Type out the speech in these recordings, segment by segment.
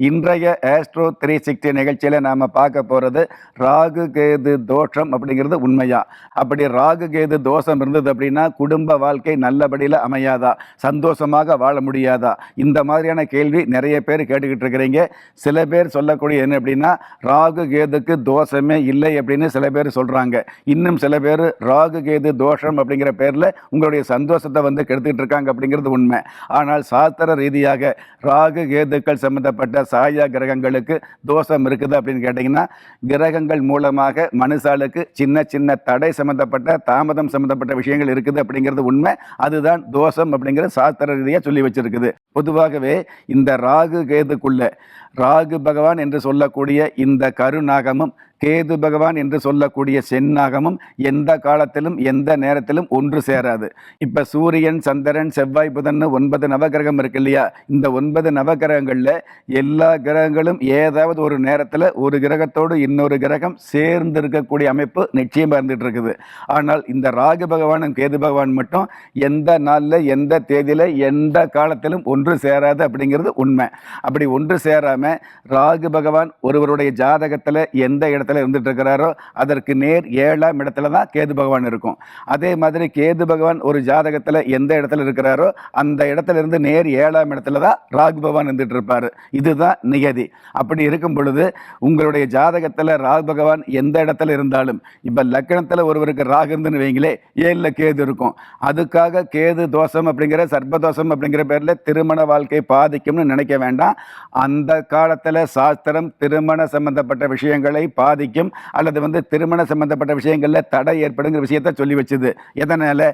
இன்றைய astro three sixty நிகழ்ச்சியில் நாம் பார்க்க போகிறது ராகு கேது தோஷம் அப்படிங்கிறது உண்மையா? அப்படி ராகு கேது தோஷம் இருந்தது அப்படின்னா குடும்ப வாழ்க்கை நல்லபடியில் அமையாதா? சந்தோஷமாக வாழ முடியாதா? இந்த மாதிரியான கேள்வி நிறைய பேர் கேட்டுக்கிட்டு இருக்கிறீங்க. சில பேர் சொல்லக்கூடிய என்ன அப்படின்னா ராகு கேதுக்கு தோஷமே இல்லை அப்படின்னு சில பேர் சொல்கிறாங்க இன்னும் சில பேர் ராகு கேது தோஷம் அப்படிங்கிற பேரில் உங்களுடைய சந்தோஷத்தை வந்து கெடுத்துக்கிட்டு இருக்காங்க அப்படிங்கிறது உண்மை. ஆனால் சாஸ்திர ரீதியாக ராகு கேதுக்கள் சம்மந்தப்பட்ட சாயா கிரகங்களுக்கு தோஷம் இருக்குது அப்படின்னு கேட்டிங்கன்னா கிரகங்கள் மூலமாக மனுஷாளுக்கு சின்ன சின்ன தடை சம்பந்தப்பட்ட தாமதம் சம்பந்தப்பட்ட விஷயங்கள் இருக்குது அப்படிங்கிறது உண்மை. அதுதான் தோஷம் அப்படிங்கிற சாஸ்திர ரீதியாக சொல்லி வச்சிருக்குது. பொதுவாகவே இந்த ராகு கேதுக்குள்ள ராகு பகவான் என்று சொல்லக்கூடிய இந்த கருநாகமும் கேது பகவான் என்று சொல்லக்கூடிய செந்நாகமும் எந்த காலத்திலும் எந்த நேரத்திலும் ஒன்று சேராது. இப்போ சூரியன் சந்திரன் செவ்வாய் புதன் ஒன்பது நவகிரகம் இருக்கு இல்லையா? இந்த ஒன்பது நவகிரகங்களில் எல்லா கிரகங்களும் ஏதாவது ஒரு நேரத்தில் ஒரு கிரகத்தோடு இன்னொரு கிரகம் சேர்ந்து இருக்கக்கூடிய அமைப்பு நிச்சயமாக இருந்துட்டு இருக்குது ஆனால் இந்த ராகு பகவானும் கேது பகவான் மட்டும் எந்த நாளில் எந்த தேதியில் எந்த காலத்திலும் ஒன்று சேராது அப்படிங்கிறது உண்மை. அப்படி ஒன்று சேராமல் ராகு பகவான் ஒருவருடைய ஜாதகத்தில் எந்த இடத்துல இருந்துட்டு இருக்கிறாரோ அதற்கு நேர் ஏழாம் இடத்துல தான் கேது பகவான் இருக்கும். அதே மாதிரி கேது பகவான் ஒரு ஜாதகத்தில் எந்த இடத்துல இருக்கிறாரோ அந்த இடத்துல இருந்து நேர் ஏழாம் இடத்துல தான் ராகு பகவான் இருந்துட்டு இருப்பார் இதுதான் நியதி. அப்படி இருக்கும் பொழுது உங்களுடைய ஜாதகத்தில் ராகு பகவான் எந்த இடத்துல இருந்தாலும் இப்போ லக்கணத்தில் ஒருவருக்கு ராகு இருந்துன்னு வைங்களே ஏழில் கேது இருக்கும். அதுக்காக கேது தோஷம் அப்படிங்கிற சர்ப்பதோஷம் அப்படிங்கிற பேரில் திருமண வாழ்க்கை பாதிக்கும்னு நினைக்க வேண்டாம். அந்த காலத்தில் சாஸ்திரம் திருமண சம்பந்தப்பட்ட விஷயங்களை பாதிக்கும் அல்லது வந்து திருமண சம்பந்தப்பட்ட விஷயங்களில் தடை ஏற்படுங்கிற விஷயத்த சொல்லி வச்சுது. எதனால்?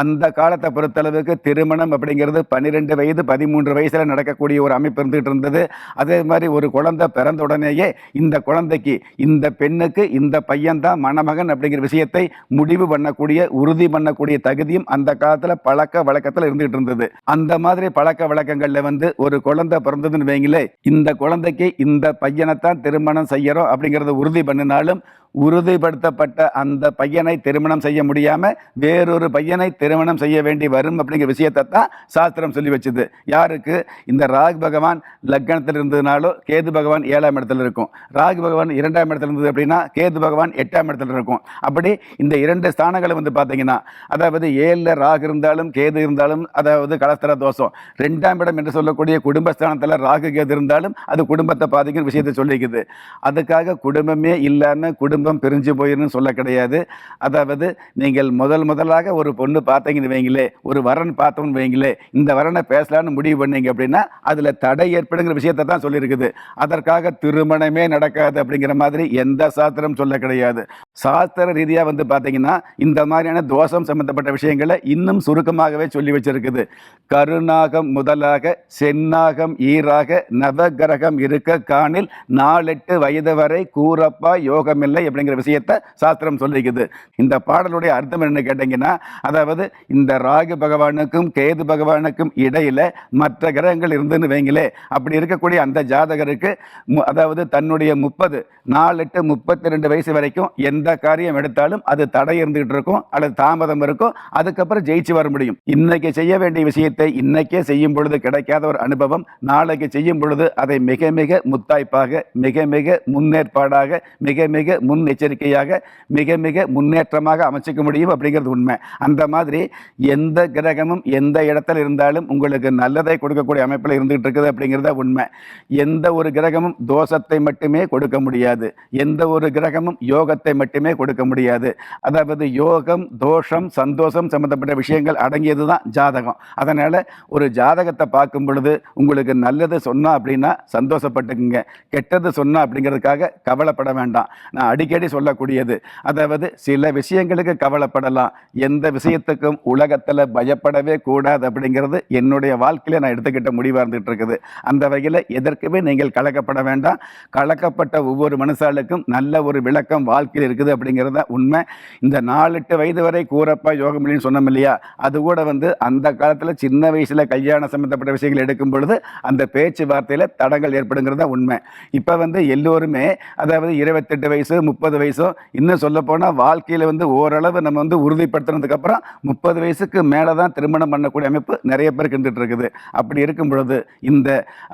அந்த காலத்தை பொறுத்தளவுக்கு திருமணம் அப்படிங்கிறது பன்னிரெண்டு வயது பதிமூன்று வயசில் நடக்கக்கூடிய ஒரு அமைப்பு இருந்துகிட்டு இருந்தது. அதே மாதிரி ஒரு குழந்தை பிறந்த உடனேயே இந்த குழந்தைக்கு இந்த பெண்ணுக்கு இந்த பையன்தான் மணமகன் அப்படிங்கிற விஷயத்தை முடிவு பண்ணக்கூடிய உறுதி பண்ணக்கூடிய தகுதியும் அந்த காலத்தில் பழக்க வழக்கத்தில் இருந்துகிட்டு இருந்தது. அந்த மாதிரி பழக்க வழக்கங்களில் வந்து ஒரு குழந்தை பிறந்ததுன்னு வைங்களே இந்த குழந்தைக்கு இந்த பையனைத்தான் திருமணம் செய்யறோம் அப்படிங்கிறத உறுதி பண்ணினாலும் உறுதிப்படுத்தப்பட்ட அந்த பையனை திருமணம் செய்ய முடியாமல் வேறொரு பையனை திருமணம் செய்ய வேண்டி வரும் அப்படிங்கிற விஷயத்தை தான் சாஸ்திரம் சொல்லி வச்சுது. யாருக்கு? இந்த ராக் பகவான் லக்னத்தில் இருந்ததுனாலோ கேது பகவான் ஏழாம் இடத்துல இருக்கும். ராகு பகவான் இரண்டாம் இடத்துல இருந்தது அப்படின்னா கேது பகவான் எட்டாம் இடத்துல இருக்கும். அப்படி இந்த இரண்டு ஸ்தானங்களை வந்து பார்த்தீங்கன்னா அதாவது ஏழில் ராகு இருந்தாலும் கேது இருந்தாலும் அதாவது கலஸ்தர தோஷம். ரெண்டாம் இடம் என்று சொல்லக்கூடிய குடும்பஸ்தானத்தில் ராகு கேது இருந்தாலும் அது குடும்பத்தை பாதிக்கும் விஷயத்தை சொல்லிக்குது. அதுக்காக குடும்பமே இல்லாமல் குடும்பம் பிரிஞ்சு போயிருன்னு சொல்ல கிடையாது. அதாவது நீங்கள் முதல் முதலாக ஒரு பொண்ணு பார்த்தீங்கன்னு வைங்களே ஒரு வரன் பார்த்தோம்னு வைங்களே இந்த வரனை பேசலான்னு முடிவு பண்ணீங்க அப்படின்னா அதில் தடை ஏற்படுங்கிற விஷயத்தை தான் சொல்லியிருக்குது. அதற்காக திருமணமே நடக்காது அப்படிங்கிற மாதிரி எந்த சாஸ்திரம் சொல்ல கிடையாது. சாஸ்திர ரீதியாக வந்து பார்த்தீங்கன்னா இந்த மாதிரியான தோஷம் சம்பந்தப்பட்ட விஷயங்களை இன்னும் சுருக்கமாகவே சொல்லி வச்சிருக்குது. கருநாகம் முதலாக செந்நாகம் ஈராக நவகிரகம் இருக்க காணில் நாலெட்டு வயது வரை கூறப்பா யோகமில்லை அப்படிங்கிற விஷயத்தை சாஸ்திரம் சொல்லிக்குது. இந்த பாடலுடைய அர்த்தம் என்ன கேட்டீங்கன்னா அதாவது இந்த ராகு பகவானுக்கும் கேது பகவானுக்கும் இடையில் மற்ற கிரகங்கள் இருந்துன்னு வைங்களே அப்படி இருக்கக்கூடிய அந்த ஜாதகருக்கு அதாவது தன்னுடைய முப்பது நாலு எட்டு முப்பத்தி ரெண்டு வயசு வரைக்கும் எந்த காரியம் எடுத்தாலும் அது தடை இருந்துகிட்டு இருக்கும் அல்லது தாமதம் இருக்கும் அதுக்கப்புறம் ஜெயிச்சு வர முடியும். இன்னைக்கு செய்ய வேண்டிய விஷயத்தை இன்னைக்கே செய்யும் பொழுது கிடைக்காத ஒரு அனுபவம் நாளைக்கு செய்யும் பொழுது அதை மிக மிக முத்தாய்ப்பாக மிக மிக முன்னேற்பாடாக மிக மிக முன் எச்சரிக்கையாக மிக மிக முன்னேற்றமாக அமைச்சிக்க முடியும் அப்படிங்கிறது உண்மை. அந்த மாதிரி எந்த கிரகமும் எந்த இடத்துல இருந்தாலும் உங்களுக்கு நல்லதை கொடுக்கக்கூடிய அமைப்பில் இருந்துகிட்டு இருக்குது அப்படிங்கிறத உண்மை. எந்த ஒரு கிரகமும் தோஷத்தை மட்டுமே கொடுக்க முடியாது. எந்த ஒரு கிரகமும் யோகத்தை மட்டுமே கொடுக்க முடியாது. அதாவது யோகம் தோஷம் சந்தோஷம் சம்பந்தப்பட்ட விஷயங்கள் அடங்கியது தான் ஜாதகம். அதனால் ஒரு ஜாதகத்தை பார்க்கும் பொழுது உங்களுக்கு நல்லது சொன்னா அப்படின்னா சந்தோஷப்பட்டுக்குங்க. கெட்டது சொன்னா அப்படிங்கிறதுக்காக கவலைப்பட வேண்டாம். நான் அடிக்க அடிக்கடி சொல்லக்கூடியது. அதாவது சில விஷயங்களுக்கு கவலைப்படலாம். எந்த விஷயத்துக்கும் உலகத்தில் பயப்படவே கூடாது அப்படிங்கிறது என்னுடைய வாழ்க்கையில் நான் எடுத்துக்கிட்ட முடிவாக இருந்துகிட்டு இருக்குது அந்த வகையில் எதற்குமே நீங்கள் கலக்கப்பட வேண்டாம். கலக்கப்பட்ட ஒவ்வொரு மனுஷாளுக்கும் நல்ல ஒரு விளக்கம் வாழ்க்கையில் இருக்குது அப்படிங்கிறது தான் உண்மை. இந்த நாலெட்டு வயது வரை கூறப்பா யோகமில்லைன்னு சொன்னோம் இல்லையா? அது கூட வந்து அந்த காலத்தில் சின்ன வயசில் கல்யாணம் சம்மந்தப்பட்ட விஷயங்கள் எடுக்கும் பொழுது அந்த பேச்சுவார்த்தையில் தடங்கள் ஏற்படுங்கிறது தான் உண்மை. இப்போ வந்து எல்லோருமே அதாவது இருபத்தெட்டு வயசு முப்பது முப்பது வயசும் இன்னும் சொல்லப்போனால் வாழ்க்கையில் வந்து ஓரளவு நம்ம வந்து உறுதிப்படுத்தினதுக்கப்புறம் முப்பது வயசுக்கு மேலே தான் திருமணம் பண்ணக்கூடிய அமைப்பு நிறைய பேருக்கு இருந்துகிட்டு இருக்குது. அப்படி இருக்கும் பொழுது இந்த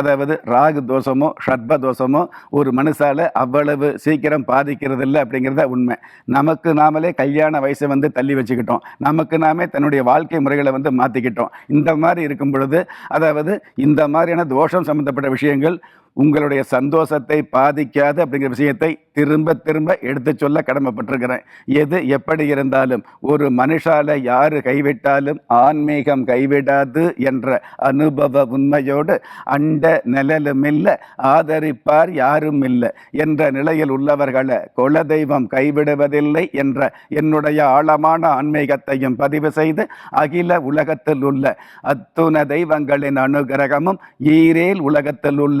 அதாவது ராகு தோஷமோ ஷட்ப தோஷமோ ஒரு மனுஷால் அவ்வளவு சீக்கிரம் பாதிக்கிறது இல்லை அப்படிங்கிறத உண்மை. நமக்கு நாமளே கல்யாண வயசை வந்து தள்ளி வச்சுக்கிட்டோம். நமக்கு நாமே தன்னுடைய வாழ்க்கை முறைகளை வந்து மாற்றிக்கிட்டோம் இந்த மாதிரி இருக்கும் பொழுது அதாவது இந்த மாதிரியான தோஷம் சம்மந்தப்பட்ட விஷயங்கள் உங்களுடைய சந்தோஷத்தை பாதிக்காது அப்படிங்கிற விஷயத்தை திரும்ப திரும்ப எடுத்து சொல்ல கடமைப்பட்டிருக்கிறேன். எது எப்படி இருந்தாலும் ஒரு மனுஷால யாரு கைவிட்டாலும் ஆன்மீகம் கைவிடாது என்ற அனுபவ உண்மையோடு அண்ட நிழலும் இல்லை ஆதரிப்பார் யாரும் இல்லை என்ற நிலையில் உள்ளவர்களை குலதெய்வம் கைவிடுவதில்லை என்ற என்னுடைய ஆழமான ஆன்மீகத்தையும் பதிவு செய்து அகில உலகத்தில் உள்ள அத்துண தெய்வங்களின் அனுகிரகமும் ஈரேல் உலகத்தில் உள்ள